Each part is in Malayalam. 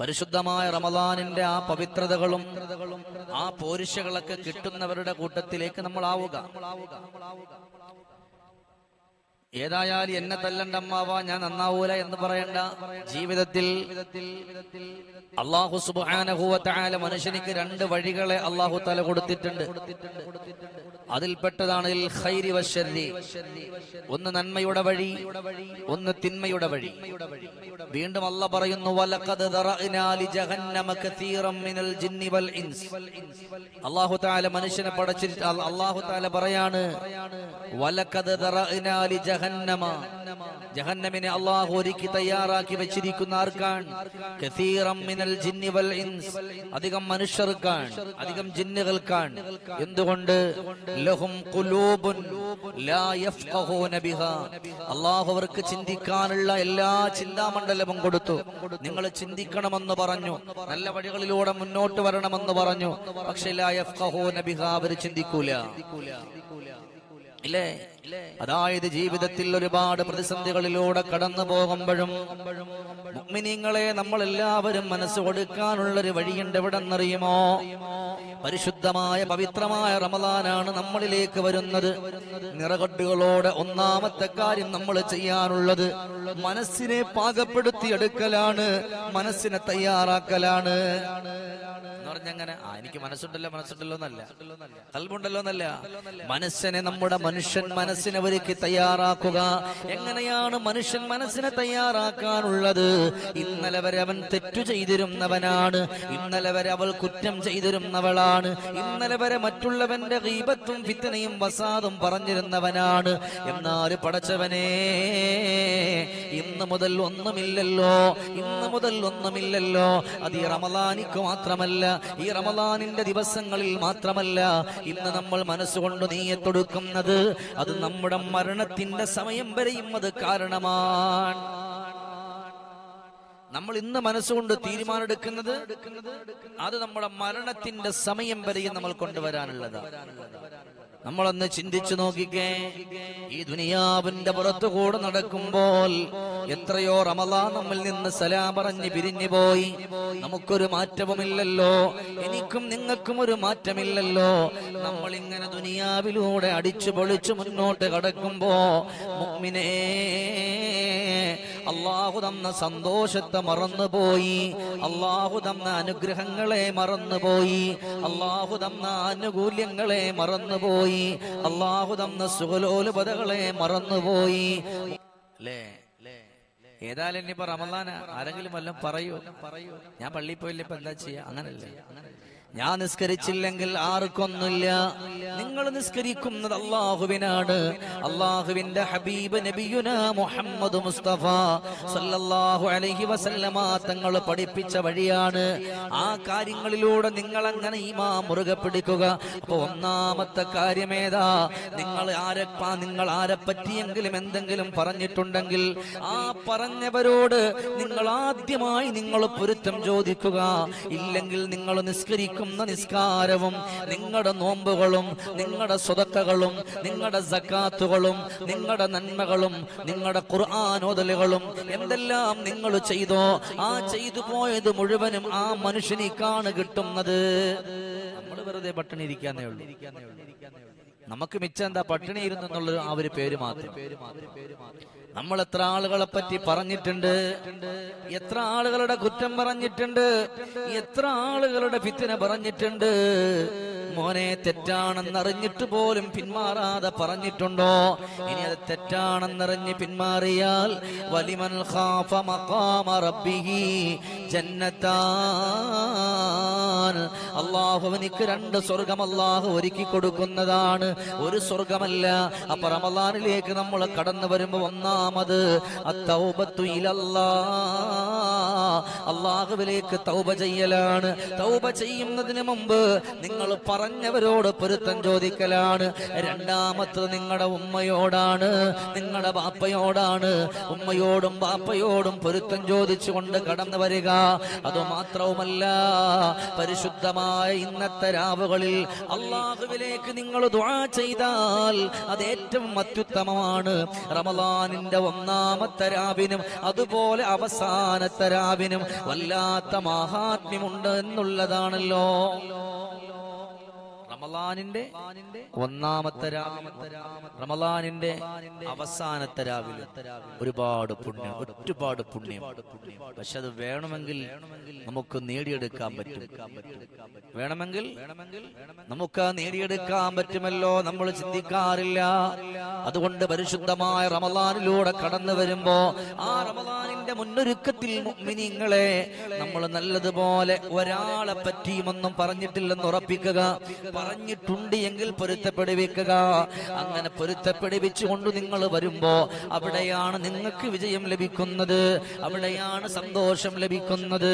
പരിശുദ്ധമായ റമദാനിന്റെ ആ പവിത്രതകളും ആ പോരിശകളൊക്കെ കിട്ടുന്നവരുടെ കൂട്ടത്തിലേക്ക് നമ്മൾ ആവുക ഏതായാലും എന്നെ തല്ലണ്ട തല്ലണ്ടമ്മാവാ ഞാൻ നന്നാവൂല എന്ന് പറയണ്ട. ജീവിതത്തിൽ അള്ളാഹു സുബാനഹുവല മനുഷ്യനിക്ക് രണ്ട് വഴികളെ അള്ളാഹു തല കൊടുത്തിട്ടുണ്ട്. അതിൽപ്പെട്ടതാണ് ഒന്ന് നന്മയുടെ വഴി ഒന്ന് തിന്മയുടെ വഴി. വീണ്ടും അല്ല പറയുന്നു അള്ളാഹു താല മനുഷ്യനെ പടച്ചിട്ട് അള്ളാഹു താല പറയാണ് ലി ജഹന്നമ. ജഹന്നമിനെ അല്ലാഹു ഒരുക്കി തയ്യാറാക്കി വെച്ചിരിക്കുന്ന ആർക്കാണ്? മിനൽ ജിന്നി വൽ ഇൻസ്. അധികം മനുഷ്യർക്കാണ് അധികം ജിന്നുകൾക്കാണ്. എന്തുകൊണ്ട്? ലഹും ഖുലൂബുൻ ലാ യഫ്ഖഹൂന ബിഹാ. അല്ലാഹു അവർക്ക് ചിന്തിക്കാനുള്ള എല്ലാ ചിന്താമണ്ഡലവും കൊടുത്തു. നിങ്ങൾ ചിന്തിക്കണമെന്ന് പറഞ്ഞു. നല്ല വഴികളിലൂടെ മുന്നോട്ട് വരണമെന്ന് പറഞ്ഞു. പക്ഷെ ലാ യഫ്ഖഹൂന ബിഹാ അവർ ചിന്തിക്കൂല. ഇല്ലേ? അതായത് ജീവിതത്തിൽ ഒരുപാട് പ്രതിസന്ധികളിലൂടെ കടന്നു പോകുമ്പോഴും മുഅ്മിനീങ്ങളെ നമ്മൾ എല്ലാവരും മനസ്സ് കൊടുക്കാനുള്ള ഒരു വഴിയുണ്ട് എവിടെന്നറിയുമോ? പരിശുദ്ധമായ പവിത്രമായ റമദാനാണ് നമ്മളിലേക്ക് വരുന്നത്. നിറകട്ടുകളോടെ ഒന്നാമത്തെ കാര്യം നമ്മൾ ചെയ്യാനുള്ളത് മനസ്സിനെ പാകപ്പെടുത്തിയെടുക്കലാണ് മനസ്സിനെ തയ്യാറാക്കലാണ്. പറഞ്ഞങ്ങനെ ആ എനിക്ക് മനസ്സുണ്ടല്ലോ മനസ്സുണ്ടല്ലോ എന്നല്ല. കൽബുണ്ടല്ലോ എന്നല്ല മനസ്സിനെ നമ്മുടെ മനുഷ്യൻ മനസ്സിനെ ഒരുക്കി തയ്യാറാക്കുക. എങ്ങനെയാണ് മനുഷ്യൻ മനസ്സിനെ തയ്യാറാക്കാനുള്ളത്? ഇന്നലെ വരെ അവൻ തെറ്റു ചെയ്തിരുന്നവനാണ്. ഇന്നലെ വരെ അവൾ കുറ്റം ചെയ്തിരുന്നവളാണ്. ഇന്നലെ വരെ മറ്റുള്ളവന്റെ ഗീബത്തും ഫിത്തനയും വസാദും പറഞ്ഞിരുന്നവനാണ്. എന്നാൽ പടച്ചവനെ ഇന്ന് മുതൽ ഒന്നുമില്ലല്ലോ. ഇന്ന് മുതൽ ഒന്നുമില്ലല്ലോ. അത് ഈ മാത്രമല്ല ഈ റമദാനിന്റെ ദിവസങ്ങളിൽ മാത്രമല്ല ഇന്ന് നമ്മൾ മനസ്സുകൊണ്ട് നീയത്തൊടുക്കുന്നത് അത് നമ്മുടെ മരണത്തിന്റെ സമയം വരെയും അത് കാരണമാണ്. നമ്മൾ ഇന്ന് മനസ്സുകൊണ്ട് തീരുമാനമെടുക്കുന്നത് അത് നമ്മുടെ മരണത്തിന്റെ സമയം വരെയും നമ്മൾ കൊണ്ടുവരാനുള്ളതാണ്. നമ്മളൊന്ന് ചിന്തിച്ചു നോക്കിക്കേ. ഈ ദുനിയാവിന്റെ പുറത്തുകൂടെ നടക്കുമ്പോൾ എത്രയോ റമലാ നമ്മിൽ നിന്ന് സലാ പറഞ്ഞ് പിരിഞ്ഞു പോയി. നമുക്കൊരു മാറ്റവുമില്ലല്ലോ. എനിക്കും നിങ്ങൾക്കും ഒരു മാറ്റമില്ലല്ലോ. നമ്മൾ ഇങ്ങനെ ദുനിയാവിലൂടെ അടിച്ചു പൊളിച്ചു മുന്നോട്ട് കടക്കുമ്പോ മുഅ്മിനേ അള്ളാഹു തന്ന സന്തോഷത്തെ മറന്നുപോയി. അള്ളാഹു തന്ന അനുഗ്രഹങ്ങളെ മറന്നുപോയി. അള്ളാഹു തന്ന ആനുകൂല്യങ്ങളെ മറന്നുപോയി. അള്ളാഹു തന്ന സുഖലോലുപതകളെ മറന്നുപോയി. അല്ലേ ഏതായാലും ഇനിയിപ്പോ റമദാന ആരെങ്കിലും വല്ലതും പറയൂ പറയൂ. ഞാൻ പള്ളിയിൽ പോയില്ല ഇപ്പൊ എന്താ ചെയ്യാ? അങ്ങനല്ലേ? ഞാൻ നിസ്കരിച്ചില്ലെങ്കിൽ ആർക്കൊന്നുമില്ല. നിങ്ങൾ നിസ്കരിക്കുന്നത് അള്ളാഹുവിനാണ്. അള്ളാഹുവിന്റെ ഹബീബ് നബിയുന മുഹമ്മദ് മുസ്തഫ സല്ലല്ലാഹു അലൈഹി വസല്ലമ തങ്ങൾ പഠിപ്പിച്ച വഴിയാണ്. ആ കാര്യങ്ങളിലൂടെ നിങ്ങൾ അങ്ങനെ ഈമാ മുറുകെ പിടിക്കുക? അപ്പൊ ഒന്നാമത്തെ കാര്യമേതാ നിങ്ങൾ ആരെ നിങ്ങൾ ആരെ പറ്റിയെങ്കിലും എന്തെങ്കിലും പറഞ്ഞിട്ടുണ്ടെങ്കിൽ ആ പറഞ്ഞവരോട് നിങ്ങൾ ആദ്യമായി നിങ്ങൾ പൊരുത്തം ചോദിക്കുക. ഇല്ലെങ്കിൽ നിങ്ങൾ നിസ്കരിക്കുന്ന നിസ്കാരവും നിങ്ങളുടെ നോമ്പുകളും നിങ്ങളുടെ സ്വതക്കകളും നിങ്ങളുടെ സക്കാത്തുകളും നിങ്ങളുടെ നന്മകളും നിങ്ങളുടെ ഖുർആാനോദലുകളും എന്തെല്ലാം നിങ്ങൾ ചെയ്തോ ആ ചെയ്തു പോയത് മുഴുവനും ആ മനുഷ്യനെ കാണു കിട്ടുന്നത്. നമ്മൾ വെറുതെ പട്ടിണി ഇരിക്കാന്നേ ഉള്ളൂ. നമുക്ക് മിച്ചം എന്താ പട്ടിണി ഇരുന്നു എന്നുള്ള ആ ഒരു പേര് മാത്രം. നമ്മൾ എത്ര ആളുകളെ പറ്റി പറഞ്ഞിട്ടുണ്ട്? എത്ര ആളുകളുടെ കുറ്റം പറഞ്ഞിട്ടുണ്ട്? എത്ര ആളുകളുടെ ഭിത്തിനെ പറഞ്ഞിട്ടുണ്ട്? മോനെ തെറ്റാണെന്നറിഞ്ഞിട്ട് പോലും പിന്മാറാതെ പറഞ്ഞിട്ടുണ്ടോ? ഇനി അത് തെറ്റാണെന്നറിഞ്ഞ് പിന്മാറിയാൽ വലിമൻ ഖാഫ മഖാമ അള്ളാഹു എനിക്ക് രണ്ട് സ്വർഗം അള്ളാഹു ഒരുക്കി കൊടുക്കുന്നതാണ്. ഒരു സ്വർഗമല്ല. അപ്പൊ റമദാനിലേക്ക് നമ്മൾ കടന്നു വരുമ്പോൾ ഒന്നാമത് അള്ളാഹുവിലേക്ക് തൗബ ചെയ്യലാണ്. തൗബ ചെയ്യുന്നതിന് മുമ്പ് നിങ്ങൾ പറഞ്ഞവരോട് പൊരുത്തം ചോദിക്കലാണ്. രണ്ടാമത്തത് നിങ്ങളുടെ ഉമ്മയോടാണ്. നിങ്ങളുടെ ബാപ്പയോടാണ്. ഉമ്മയോടും ബാപ്പയോടും പൊരുത്തം ചോദിച്ചുകൊണ്ട് കടന്നു വരിക. അതുമാത്രവുമല്ല പരിശുദ്ധമായ ഇന്നത്തെ രാവുകളിൽ അള്ളാഹുവിലേക്ക് നിങ്ങൾ ദുആ ചെയ്താൽ അത് ഏറ്റവും അത്യുത്തമമാണ്. റമദാനിന്റെ ഒന്നാമത്തെ രാവിനും അതുപോലെ അവസാനത്തെ രാവിനും വല്ലാത്ത മാഹാത്മ്യമുണ്ട് എന്നുള്ളതാണല്ലോ. റമലാനിന്റെ ഒന്നാമത്തെ രാമത്തെ റമലാനിന്റെ അവസാനത്തെ രാവിലെ ഒരുപാട് പുണ്യം ഒരുപാട് പുണ്യം പക്ഷെ അത് വേണമെങ്കിൽ നമുക്ക് നേടിയെടുക്കാൻ പറ്റും. വേണമെങ്കിൽ നമുക്ക് നേടിയെടുക്കാൻ പറ്റുമല്ലോ നമ്മൾ ചിന്തിക്കാറില്ല. അതുകൊണ്ട് പരിശുദ്ധമായ റമലാനിലൂടെ കടന്നു വരുമ്പോ ആ റമലാനിന്റെ മുന്നൊരുക്കത്തിൽ മുഅ്മിനീങ്ങളെ നമ്മൾ നല്ലതുപോലെ ഒരാളെ പറ്റിയുമൊന്നും പറഞ്ഞിട്ടില്ലെന്ന് ഉറപ്പിക്കുക പറഞ്ഞിട്ടുണ്ട് എങ്കിൽ പൊരുത്തപ്പെടുവിക്കുക. അങ്ങനെ പൊരുത്തപ്പെടുവിച്ചുകൊണ്ട് നിങ്ങൾ വരുമ്പോ അവിടെയാണ് നിങ്ങൾക്ക് വിജയം ലഭിക്കുന്നത് അവിടെയാണ് സന്തോഷം ലഭിക്കുന്നത്.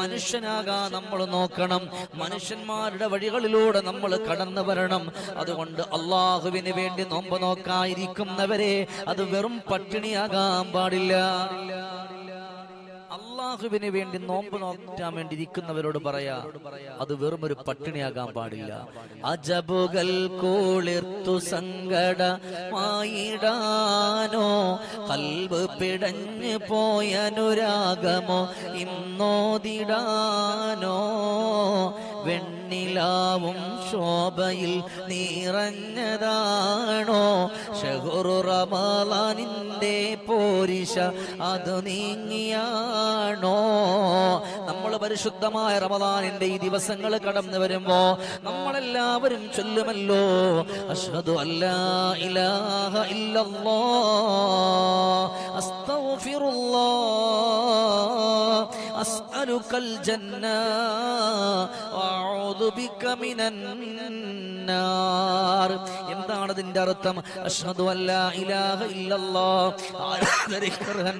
മനുഷ്യനാകാ നമ്മൾ നോക്കണം മനുഷ്യന്മാരുടെ വഴികളിലൂടെ നമ്മൾ കടന്നു വരണം. അതുകൊണ്ട് അള്ളാഹുവിന് വേണ്ടി നോമ്പ് നോക്കാതിരിക്കുന്നവരെ അത് വെറും പട്ടിണിയാകാൻ പാടില്ല. അള്ളാഹുവിന് വേണ്ടി നോമ്പ് നോക്കാൻ വേണ്ടി ഇരിക്കുന്നവരോട് പറയാ അത് വെറും ഒരു പട്ടിണിയാകാൻ പാടില്ല. അജബുകൾ സങ്കട സങ്കടമായിടാനോ കൽവ് പിടഞ്ഞു പോയ അനുരാഗമോ ഇന്നോതിടാനോ. വെണ്ണിലാവും ശോഭയിൽ നിറഞ്ഞതാണോ? ഷഹുറു റമാലാനിന്റെ പോരിശ അത് നീങ്ങിയാണോ? നമ്മൾ പരിശുദ്ധമായ റമദാനിന്റെ ഈ ദിവസങ്ങൾ കടന്നു വരുമ്പോ നമ്മളെല്ലാവരും ചൊല്ലുമല്ലോ അഷ്ഹദു അല്ലാ ഇലാഹ ഇല്ലല്ലാ അസ്തഗ്ഫിറുല്ലാ. അസ്അലുക്കൽ ജന്ന വഅഊദു ബിക മിനൻ നാർ എന്താണ് അതിന്റെ അർത്ഥം? അഷ്ഹദു അല്ലാ ഇലാഹ ഇല്ലല്ലാ ആരാധനക്കർഹൻ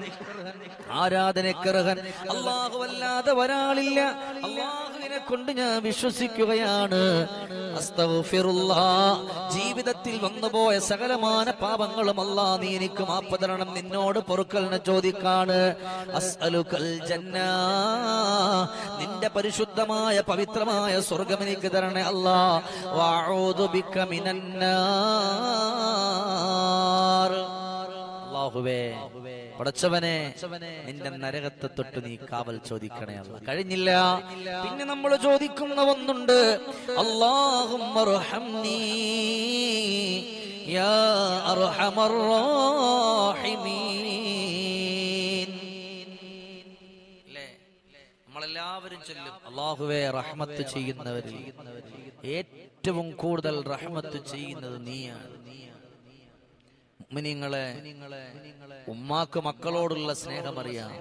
ആരാധനക്കർഹൻ അല്ലാഹു അല്ലാതെ ഒരാളില്ല. അല്ലാഹുവിനെ കൊണ്ട് ഞാൻ വിശ്വസിക്കുകയാണ്. ജീവിതത്തിൽ വന്നുപോയ സകലമാന പാപങ്ങളും അല്ല നീ എനിക്ക് മാപ്പ് തരണം. നിന്നോട് പൊറുക്കലിനെ ചോദിക്കാണ്. നിന്റെ പരിശുദ്ധമായ പവിത്രമായ സ്വർഗം എനിക്ക് തരണേ അല്ലാ മിനന്നാർ. അല്ലാഹുവേ പടച്ചവനെ നിന്റെ നരകത്തെ തൊട്ട് നീ കാവൽ ചോദിക്കണേ അല്ല. കഴിഞ്ഞില്ല. പിന്നെ നമ്മൾ ചോദിക്കുന്ന ഒന്നുണ്ട് അല്ലേ നമ്മളെല്ലാവരും ചൊല്ലും. അള്ളാഹുവെ റഹ്മത്ത് ചെയ്യുന്നവരിൽ. ഏറ്റവും കൂടുതൽ റഹ്മത്ത് ചെയ്യുന്നത് നീയാണ്. മുഅ്മിനീങ്ങളെ ഉമ്മാക്ക് മക്കളോടുള്ള സ്നേഹമറിയാം.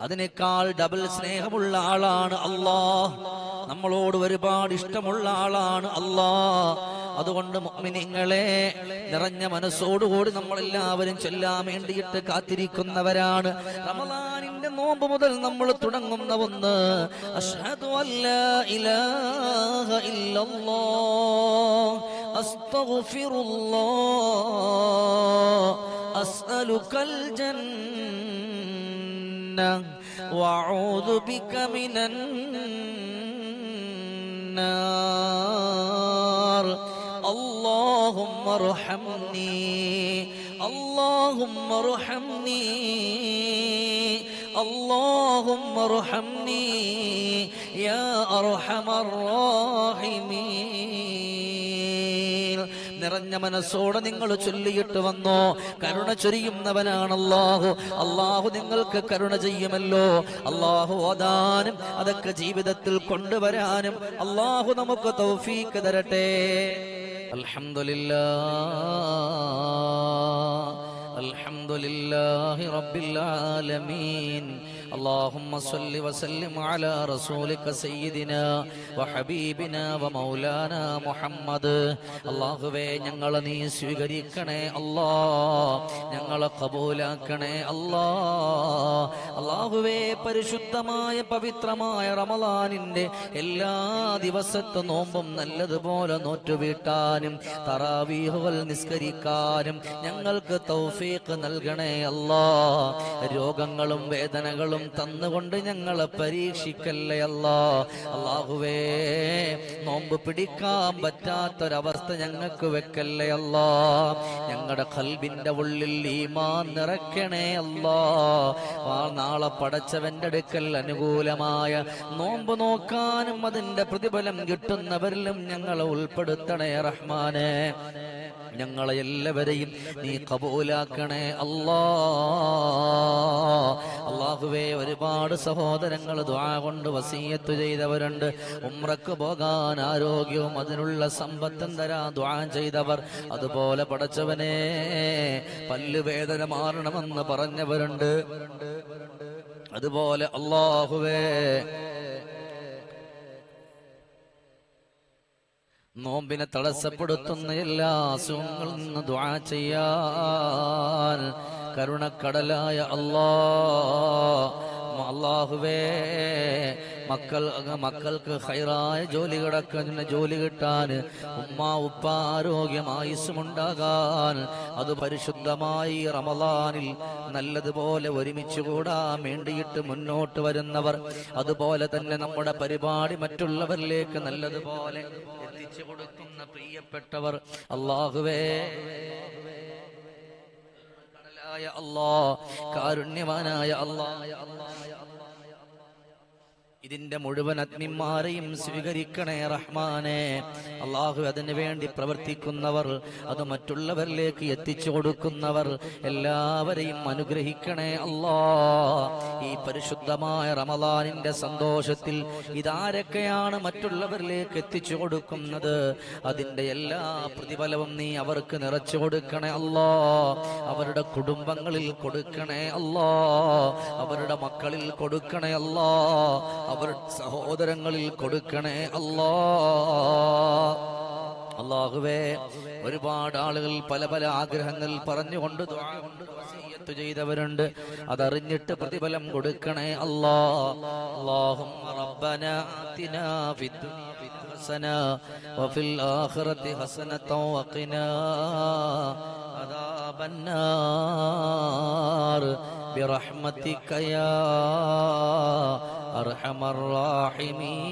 അതിനേക്കാൾ ഡബിൾ സ്നേഹമുള്ള ആളാണ് അള്ളാ. നമ്മളോട് ഒരുപാട് ഇഷ്ടമുള്ള ആളാണ് അള്ളാ. അതുകൊണ്ട് മുഅ്മിനീങ്ങളെ നിറഞ്ഞ മനസ്സോടുകൂടി നമ്മളെല്ലാവരും ചെല്ലാൻ വേണ്ടിയിട്ട് കാത്തിരിക്കുന്നവരാണ്. റമദാനിന്റെ നോമ്പ് മുതൽ നമ്മൾ തുടങ്ങുന്ന ഒന്ന്. അഷ്ഹദു അല്ലാ ഇലാഹ ഇല്ലല്ലാഹ് أستغفر الله أسألك الجنة وأعوذ بك من النار. اللهم ارحمني اللهم ارحمني اللهم ارحمني يا أرحم الراحمين. നിറഞ്ഞ മനസ്സോടെ നിങ്ങൾ ചൊല്ലിയിട്ട് വന്നോ കരുണ ചൊരിയുന്നവനാണ് അള്ളാഹു അള്ളാഹു നിങ്ങൾക്ക് കരുണ ചെയ്യുമല്ലോ അള്ളാഹു ഓതാനും അതൊക്കെ ജീവിതത്തിൽ കൊണ്ടുവരാനും അള്ളാഹു നമുക്ക് തൗഫീക്ക് തരട്ടെ അൽഹംദുലില്ലാ الحمد لله رب العالمين اللهم صل وسلم على رسولك سيدنا وحبيبنا ومولانا محمد അള്ളാഹുവേ ഞങ്ങളെ നീ സ്വീകരിക്കണേ അല്ലാ ഞങ്ങളെ കബൂലാക്കണേ അല്ലാ അള്ളാഹുവേ പരിശുദ്ധമായ പവിത്രമായ റമലാനിന്റെ എല്ലാ ദിവസത്തെ നോമ്പും നല്ലതുപോലെ നോറ്റുവീട്ടാനും തറാവീഹുകൾ നിസ്കരിക്കാനും ഞങ്ങൾക്ക് തൗഫീഖ് നൽകണേ അല്ലാ രോഗങ്ങളും വേദനകളും നല്ലതും തന്നുകൊണ്ട് ഞങ്ങളെ പരീക്ഷിക്കല്ലേ അല്ലാ? അള്ളാഹുവേ നോമ്പ് പിടിക്കാൻ പറ്റാത്തൊരവസ്ഥ ഞങ്ങൾക്ക് വെക്കല്ലേ അല്ലാ? ഞങ്ങളുടെ കൽബിന്റെ ഉള്ളിൽ ഈമാൻ നിറയ്ക്കണേ അല്ലാ. നാളെ പടച്ചവന്റെ അടുക്കൽ അനുകൂലമായ നോമ്പ് നോക്കാനും അതിന്റെ പ്രതിഫലം കിട്ടുന്നവരിലും ഞങ്ങളെ ഉൾപ്പെടുത്തണേ റഹ്മാനെ. ഞങ്ങളെ എല്ലാവരെയും നീ കബൂലാക്കണേ അല്ലാ. അള്ളാഹുവേ ഒരുപാട് സഹോദരങ്ങൾ ദ്വാ കൊണ്ട് വസീയത്ത് ചെയ്തവരുണ്ട്. ഉമ്രക്ക് പോകാൻ ആരോഗ്യവും അതിനുള്ള സമ്പത്തും തരാ ദ്വാ ചെയ്തവർ. അതുപോലെ പടച്ചവനെ പല്ലുവേദന മാറണമെന്ന് പറഞ്ഞവരുണ്ട്. അതുപോലെ അള്ളാഹുവേ നോമ്പിനെ തടസ്സപ്പെടുത്തുന്ന എല്ലാ അസുഖങ്ങളിൽ നിന്ന് ദ്വാ ചെയ്യാൻ കരുണക്കടലായ അള്ളാഹുവേ മക്കൾ മക്കൾക്ക് ഹൈറായ ജോലി കിടക്കുന്ന ജോലി കിട്ടാൻ ഉമ്മ ഉപ്പ ആരോഗ്യം ആയുസ്സുമുണ്ടാകാൻ അത് പരിശുദ്ധമായി റമദാനിൽ നല്ലതുപോലെ ഒരുമിച്ച് കൂടാൻ വേണ്ടിയിട്ട് മുന്നോട്ട് വരുന്നവർ അതുപോലെ തന്നെ നമ്മുടെ പരിപാടി മറ്റുള്ളവരിലേക്ക് നല്ലതുപോലെ എത്തിച്ചു കൊടുക്കുന്ന പ്രിയപ്പെട്ടവർ അള്ളാഹുവേ. കടലായ അല്ലാ കാരുണ്യവാനായ അല്ലാ ഇതിന്റെ മുഴുവൻ അഗ്നിമാരെയും സ്വീകരിക്കണേ റഹ്മാനെ. അള്ളാഹു അതിനു വേണ്ടി പ്രവർത്തിക്കുന്നവർ അത് മറ്റുള്ളവരിലേക്ക് എത്തിച്ചു കൊടുക്കുന്നവർ എല്ലാവരെയും അനുഗ്രഹിക്കണേ അല്ലാ ഈ പരിശുദ്ധമായ റമദാനിന്റെ സന്തോഷത്തിൽ ഇതാരൊക്കെയാണ് മറ്റുള്ളവരിലേക്ക് എത്തിച്ചു കൊടുക്കുന്നത്? അതിന്റെ എല്ലാ പ്രതിഫലവും നീ അവർക്ക് നിറച്ചു കൊടുക്കണേ അല്ലാ അവരുടെ കുടുംബങ്ങളിൽ കൊടുക്കണേ അല്ലാ അവരുടെ മക്കളിൽ കൊടുക്കണേ അല്ലാ അവരുടെ സഹോദരങ്ങളിൽ കൊടുക്കണേ അല്ലാ അള്ളാഹുവേ ഒരുപാട് ആളുകൾ പല പല ആഗ്രഹങ്ങൾ പറഞ്ഞുകൊണ്ട് ദുആ കൊണ്ട് വസിയ്യത്ത് ചെയ്തവരുണ്ട് അതറിഞ്ഞിട്ട് പ്രതിഫലം കൊടുക്കണേ അല്ലാ അല്ലാഹും റബ്ബന ആതിനാ ഫിദ്ദുനിയ ഹസന വഫിൽ ആഖിറതി ഹസനത വഖിനാ عذاب النار برحمتك يا أرحم الراحمين.